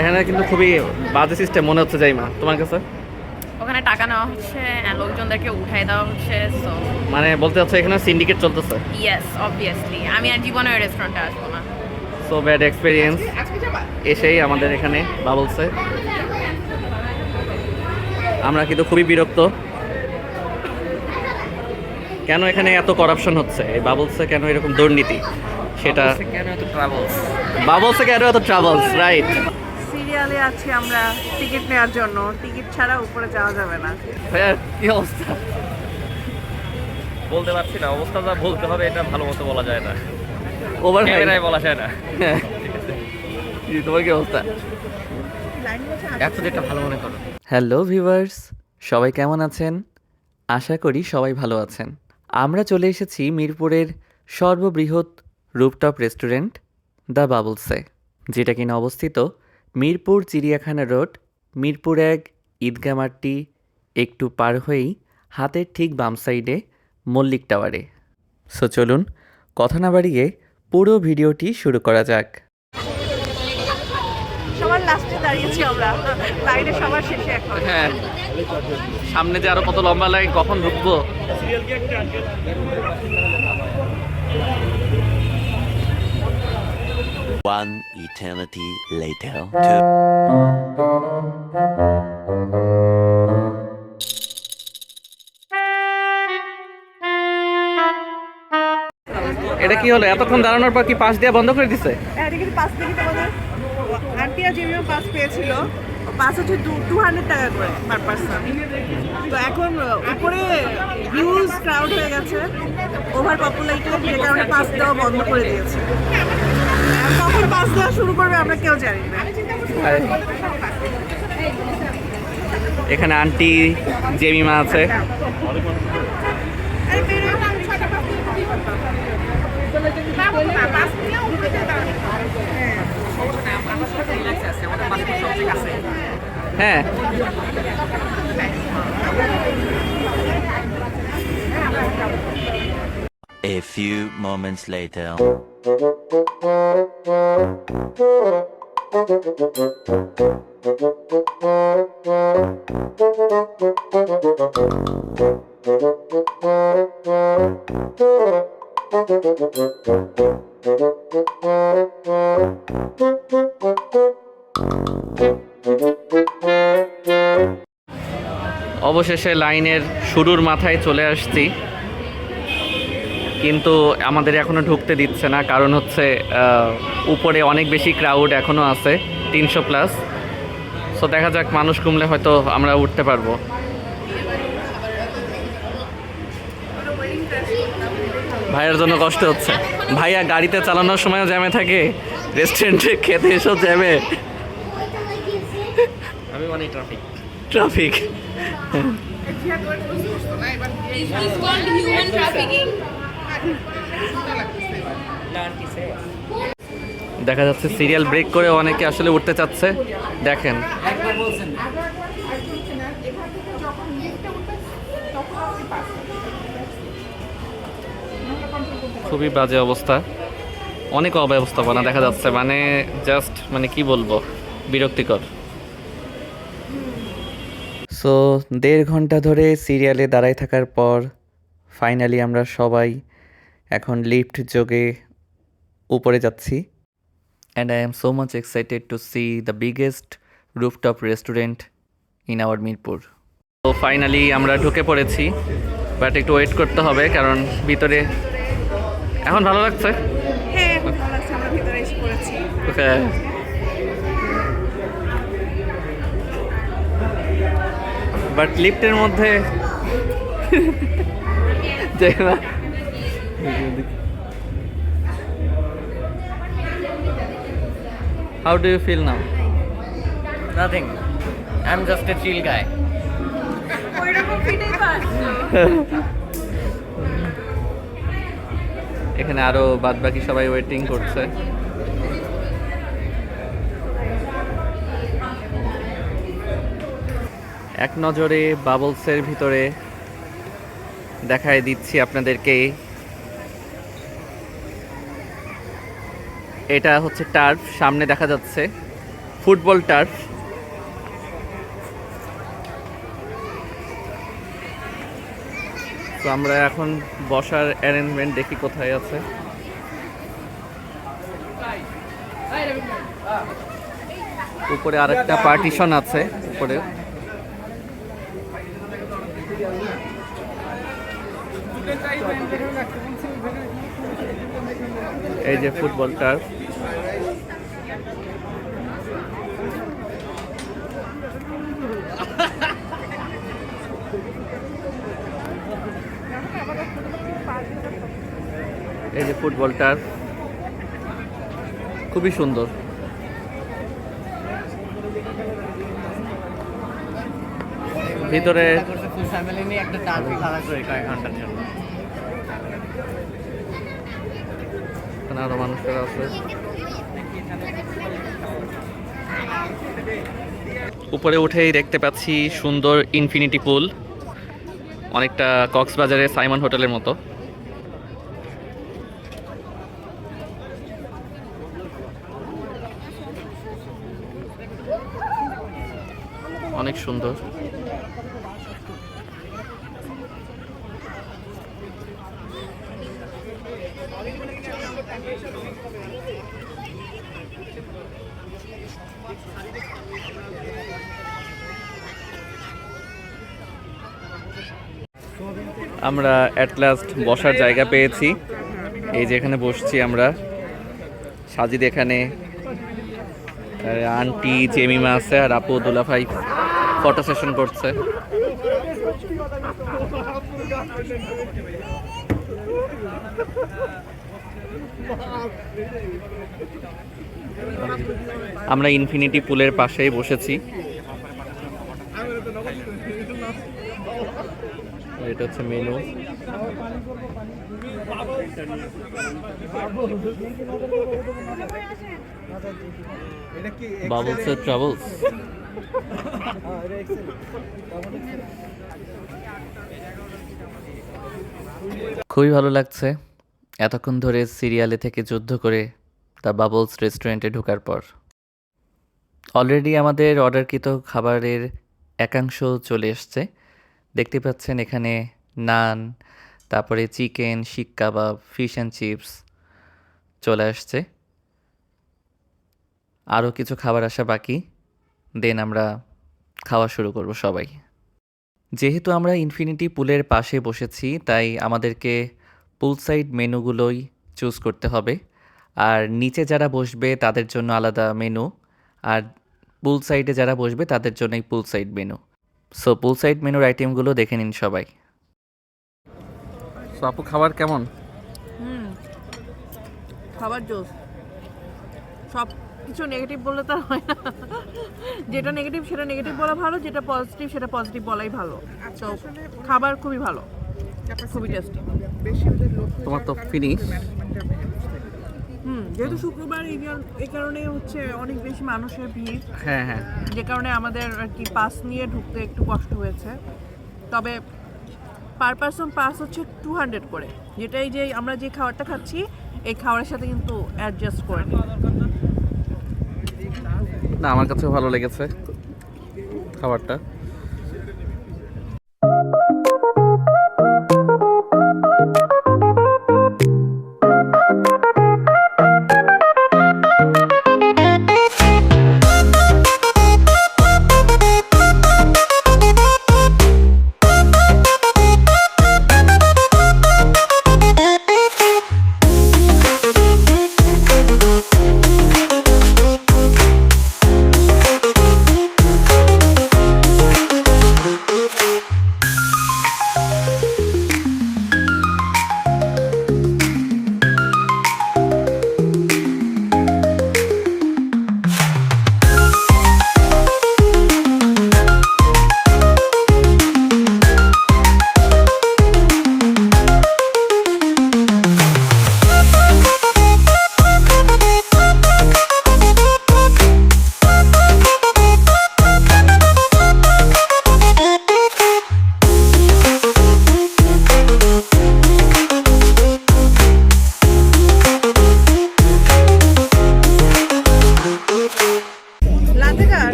এখানে কিন্তু খুবই বাজে সিস্টেম মনে হচ্ছে যাই মা। তোমার কাছে? ওখানে টাকা নেওয়া হচ্ছে লোকজনদেরকে উঠাই দেওয়া হচ্ছে সো মানে বলতে চাচ্ছে এখানে সিন্ডিকেট চলতেছে। ইয়েস অবভিয়াসলি আমি আর জীবনে ওই রেস্টুরেন্টে আসব না। সো ব্যাড এক্সপিরিয়েন্স এসেই আমাদের এখানে বাবলসে আমরা কিন্তু খুবই বিরক্ত। কেন এখানে এত করাপশন হচ্ছে? এই বাবলসে কেন এরকম দুর্নীতি? সেটা কেন এত ট্রাভেলস বাবলসে কেন এত ট্রাভেলস রাইট সিরিয়ালে আছি আমরা টিকিট নেওয়ার জন্য। টিকিট ছাড়া উপরে যাওয়া যাবে না। ভাইয়া কি অবস্থা? বলতে পারছি না। অবস্থা যা বলতে হবে এটা ভালো মতো বলা যায় না। ওভার ক্যামেরায় বলা যায় না। তোমার কি অবস্থা? যেটা ভালো মনে করো। হ্যালো ভিউয়ার্স সবাই কেমন আছেন? আশা করি সবাই ভালো আছেন। আমরা চলে এসেছি মিরপুরের সর্ববৃহৎ রুপটপ রেস্টুরেন্ট, দ্য বাবলসে, যেটা কিনা অবস্থিত মিরপুর চিড়িয়াখানা রোড, মিরপুর এক ঈদগা মাঠটি একটু পার হয়েই হাতের ঠিক বাম সাইডে মল্লিক টাওয়ারে। সো চলুন, কথা না বাড়িয়ে পুরো ভিডিওটি শুরু করা যাক। লাস্টে দাঁড়িয়েছি আমরা। লাইনে সবার শেষে এখন। হ্যাঁ। সামনে যে আরও কত লম্বা লাইন কখন ঢুকবো? One eternity later. এটা কি হলো? এতক্ষণ দাঁড়ানোর পর কি পাশ দিয়ে বন্ধ করে দিছে? কিন্তু পাঁচ থেকে তোমাদের আন্টি আর জিমিও পাস পেয়েছিল। পাস হচ্ছে টু হান্ড্রেড টাকা করে পার পার্সন তো এখন উপরে হিউজ ক্রাউড হয়ে গেছে। ওভার পপুলেটেড যে কারণে পাস দেওয়া বন্ধ করে দিয়েছে। কখন পাস দেওয়া শুরু করবে আমরা কেউ জানি না। এখানে আন্টি, জেমিমা আছে। হ্যাঁ A few moments later. অবশেষে লাইনের শুরুর মাথায় চলে আসছি। কিন্তু আমাদের এখনও ঢুকতে দিচ্ছে না, কারণ হচ্ছে উপরে অনেক বেশি ক্রাউড এখনও আছে, তিনশো প্লাস সো দেখা যাক, মানুষ কমলে হয়তো আমরা উঠতে পারব। ভাইয়ের জন্য কষ্ট হচ্ছে। ভাইয়া গাড়িতে চালানোর সময় জ্যামে থাকে রেস্টুরেন্টে খেতে এসেও জ্যামে। আমি মানে ট্রাফিক ট্রাফিক দেখা যাচ্ছে সিরিয়াল ব্রেক করে অনেকে আসলে উঠতে চাচ্ছে। দেখেন। খুবই বাজে অবস্থা। অনেক অব্যবস্থাপনা দেখা যাচ্ছে। মানে জাস্ট মানে কি বলব? বিরক্তিকর। সো দেড় ঘণ্টা ধরে সিরিয়ালে দাঁড়ায় থাকার পর ফাইনালি আমরা সবাই এখন লিফট যোগে উপরে যাচ্ছি। And I am so much excited to see the biggest rooftop restaurant in our Mirpur তো ফাইনালি আমরা ঢুকে পড়েছি বাট একটু ওয়েট করতে হবে কারণ ভিতরে এখন ভালো লাগছে? হ্যাঁ ভালো লাগছে আমরা ভিতরে এসে পড়েছি। বাট লিফটের মধ্যে how do you feel now nothing I am just a chill guy pass এখানে আরও বাদ বাকি সবাই ওয়েটিং করছে। এক নজরে বাবলসের ভিতরে দেখায় দিচ্ছি আপনাদেরকে। এটা হচ্ছে টার্ফ, সামনে দেখা যাচ্ছে ফুটবল টার্ফ। তো আমরা এখন বসার অ্যারেঞ্জমেন্ট দেখি কোথায় আছে। উপরে আরেকটা পার্টিশন আছে, উপরে। এই যে ফুটবল টার্ফ এই যে ফুটবল টার্ফ খুবই সুন্দর। ভিতরে ফুল ফ্যামিলি নিয়ে একটা টার্ফে খেলা করি কয়েক ঘণ্টার জন্য। এখানে আরও মানুষেরা আছে। উপরে উঠেই দেখতে পাচ্ছি সুন্দর ইনফিনিটি পুল অনেকটা কক্সবাজারের সাইমন হোটেলের মতো। অনেক সুন্দর। আমরা অ্যাট লাস্ট বসার জায়গা পেয়েছি। এই যে এখানে বসছি আমরা। সাজিদ এখানে আন্টি জেমিমা আছে, আর আপু দুলাভাই ফটো সেশন করছে। আমরা ইনফিনিটি পুলের পাশেই বসেছি। এটা হচ্ছে মেনু বাবলস ট্রাভেলস খুবই ভালো লাগছে। এতক্ষণ ধরে সিরিয়ালে থেকে যুদ্ধ করে দ্য বাবলস রেস্টুরেন্টে ঢোকার পর। অলরেডি আমাদের অর্ডারকৃত খাবারের একাংশ চলে এসছে। দেখতে পাচ্ছেন এখানে নান, তারপরে চিকেন, শিক কাবাব ফিশ অ্যান্ড চিপস চলে আসছে। আরও কিছু খাবার আসা বাকি। দেন আমরা খাওয়া শুরু করব সবাই। যেহেতু আমরা ইনফিনিটি পুলের পাশে বসেছি, তাই আমাদেরকে পুল সাইড মেনুগুলোই চুজ করতে হবে। আর নিচে যারা বসবে, তাদের জন্য আলাদা মেনু আর পুল সাইডে যারা বসবে, তাদের জন্যই pool side menu so pool side মেনুর আইটেমগুলো দেখে নিন সবাই। সো আপু খাবার কেমন? হুম। খাবার জোস। সব কিছু নেগেটিভ বললে তো হয় না। যেটা নেগেটিভ সেটা নেগেটিভ বলা ভালো যেটা পজিটিভ সেটা পজিটিভ বলাই ভালো। তো খাবার খুবই ভালো। খুবই টেস্টি তোমার তো ফিনিশ হুম যেহেতু শুক্রবার এই কারণে হচ্ছে অনেক বেশি মানুষের ভিড়। হ্যাঁ হ্যাঁ। যে কারণে আমাদের আর কি পাস নিয়ে ঢুকতে একটু কষ্ট হয়েছে। তবে পার পার্সন পাস হচ্ছে টু হান্ড্রেড করে। যেটা এই যে আমরা যে খাবারটা খাচ্ছি এই খাবারের সাথে কিন্তু অ্যাডজাস্ট করে নিই। না আমার কাছেও ভালো লেগেছে খাবারটা।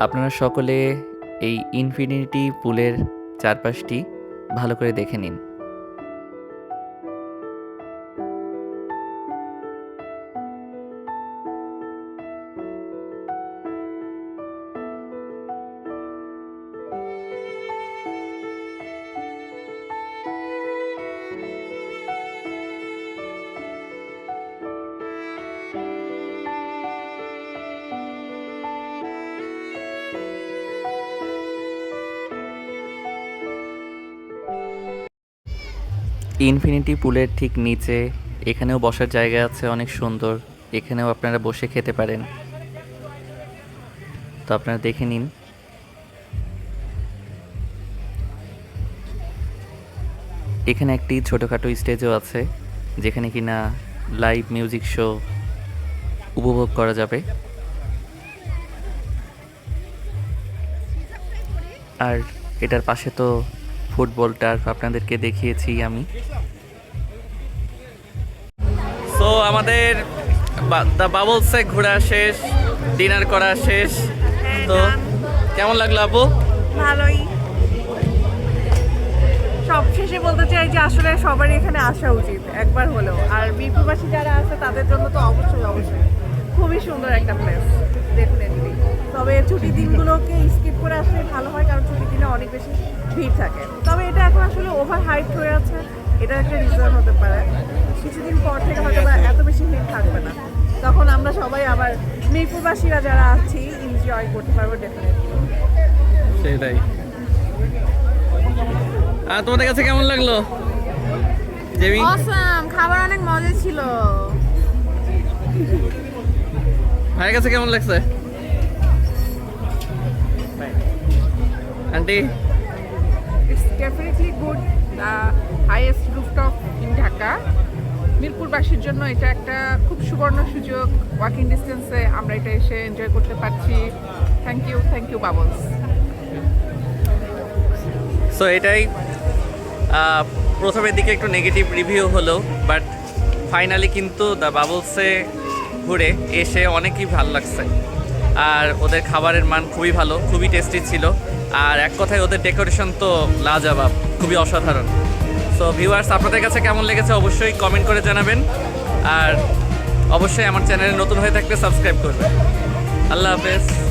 আপনারা সকলে এই ইনফিনিটি পুলের চারপাশটি ভালো করে দেখে নিন। ইনফিনিটি পুলের ঠিক নিচে, এখানেও বসার জায়গা আছে অনেক সুন্দর, এখানেও আপনারা বসে খেতে পারেন। তো আপনারা দেখে নিন। এখানে একটি ছোটোখাটো স্টেজও আছে, যেখানে কিনা লাইভ মিউজিক শো উপভোগ করা যাবে। আর এটার পাশে তো ফুটবলটা আপনাদেরকে দেখিয়েছি আমি। সো আমাদের দ্য বাবলসে ঘোরা শেষ ডিনার করা শেষ। তো কেমন লাগল আপু? ভালোই। সব শেষে বলতে চাই যে আসলে সবারই এখানে আসা উচিত একবার হলেও। আর মিরপুরবাসী যারা আছে তাদের জন্য তো অবশ্যই অবশ্যই। খুবই সুন্দর একটা প্লেস ডেফিনেটলি তবে ছুটির দিনগুলোকে স্কিপ করে আসলে ভালো হয় কারণ ছুটির দিনে অনেক বেশি ভিড় থাকে। তবে এটা এখন আসলে ওভার হাইট হয়ে আছে। এটা একটা রিজন হতে পারে। কিছুদিন পর থেকে হয়তো বা এত বেশি ভিড় থাকবে না। তখন আমরা সবাই আবার মিরপুরবাসীরা যারা আছি এনজয় করতে পারব ডেফিনেটলি সেটাই। আর তোমাদের কাছে কেমন লাগল? জেমি? অসাম খাবার অনেক মজা ছিল। ভাইয়ের কাছে কেমন লাগছে? Aunty? It's definitely good. The highest rooftop in Dhaka. মিরপুরবাসীর জন্য এটা একটা খুব সুবর্ণ সুযোগ। ওয়াকিং ডিস্টেন্সে আমরা এটা এসে এনজয় করতে পারছি। Thank you thank you Bubbles. So এটাই প্রথমের দিকে একটু নেগেটিভ রিভিউ হলো বাট ফাইনালি কিন্তু দ্য বাবলসে ঘুরে এসে অনেকই ভালো লাগছে। আর ওদের খাবারের মান খুবই ভালো খুবই টেস্টি ছিল। আর এক কথায় ওদের ডেকোরেশন তো লাজাবাব, খুবই অসাধারণ। সো ভিউয়ার্স আপনাদের কাছে কেমন লেগেছে অবশ্যই কমেন্ট করে জানাবেন। আর অবশ্যই আমার চ্যানেলে নতুন হয়ে থাকলে সাবস্ক্রাইব করবেন। আল্লাহ হাফেজ।